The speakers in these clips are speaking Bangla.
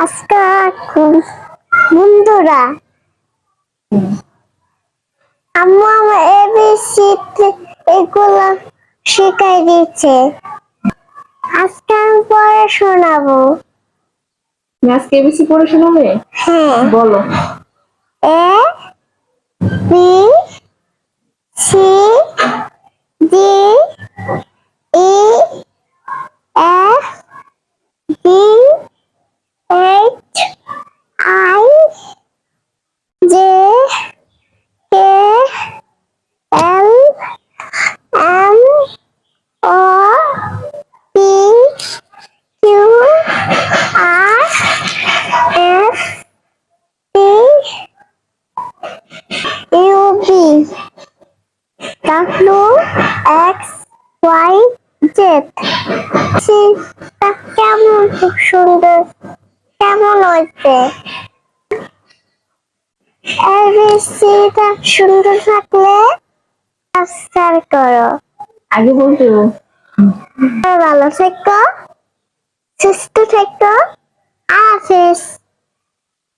আজকে বন্ধুরা? আম্মু আমার এবিসি এগুলো শিখাই দিচ্ছে। আজকে আমি পড়ে শোনাবো। আজকে এবিসি পড়ে শোনাবে? হ্যাঁ। বলো। A B J K L M O P Q R S T UV W X Y Z সেটা কেমন খুব সুন্দর, কেমন হয়েছে এবিসিটা সুন্দর থাকলে আস্তার করো। আগে বলতে ভালো থেকো সুস্থ থেকো আফিস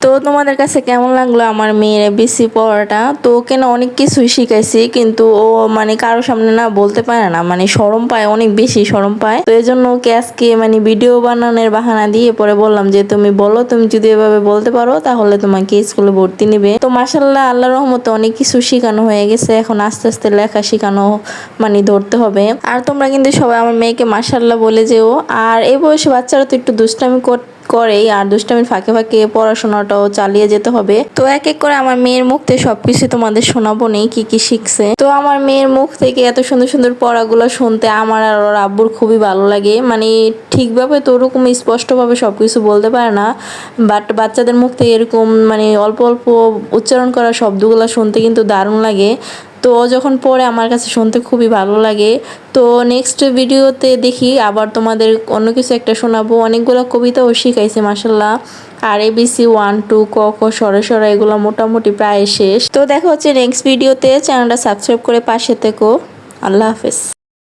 তো তোমাদের কাছে কেমন লাগল আমার মেয়ের বেশি পড়াটা? তো ওকে না অনেক কিছুই শিখাইছি, কিন্তু ও মানে কারও সামনে না বলতে পারে না মানে সরম পায়, অনেক বেশি সরম পায়। তো এই জন্য ওকে আজকে মানে ভিডিও বানানোর বাহানা দিয়ে পরে বললাম যে, তুমি বলো, তুমি যদি এভাবে বলতে পারো, তাহলে তোমাকে স্কুলে ভর্তি নিবে। তো মাসাল্লাহ আল্লাহ রহমতে অনেক কিছু শেখানো হয়ে গেছে। এখন আস্তে আস্তে লেখা শেখানো মানে ধরতে হবে। আর তোমরা কিন্তু সবাই আমার মেয়েকে মাসাল্লাহ বলে যেও। আর এই বয়সে বাচ্চারা তো একটু দুষ্টামি করতে করেই আর দুষ্টামির ফাঁকে ফাঁকে পড়াশোনাটাও চালিয়ে যেতে হবে। তো এক এক করে আমার মেয়ের মুখ থেকে সবকিছু তোমাদের শোনাবো নেই, কি কি শিখছে। তো আমার মেয়ের মুখ থেকে এত সুন্দর সুন্দর পড়াগুলো শুনতে আমার আর ওর আব্বুর খুবই ভালো লাগে। মানে ঠিকভাবে তো ওরকম স্পষ্টভাবে সবকিছু বলতে পারে না, বাট বাচ্চাদের মুখ থেকে এরকম মানে অল্প অল্প উচ্চারণ করা শব্দগুলো শুনতে কিন্তু দারুণ লাগে। তো যখন পড়ে আমার কাছে শুনতে খুবই ভালো লাগে। তো নেক্সট ভিডিওতে দেখি আবার তোমাদের অন্য কিছু একটা শোনাবো। অনেকগুলো কবিতাও শিখাইছে মাসাল্লাহ আর এবিসি ওয়ান টু ক, খ সরে সরে এগুলো মোটামুটি প্রায় শেষ। তো দেখা হচ্ছে নেক্সট ভিডিওতে চ্যানেলটা সাবস্ক্রাইব করে পাশে থেকো। আল্লাহ হাফেজ।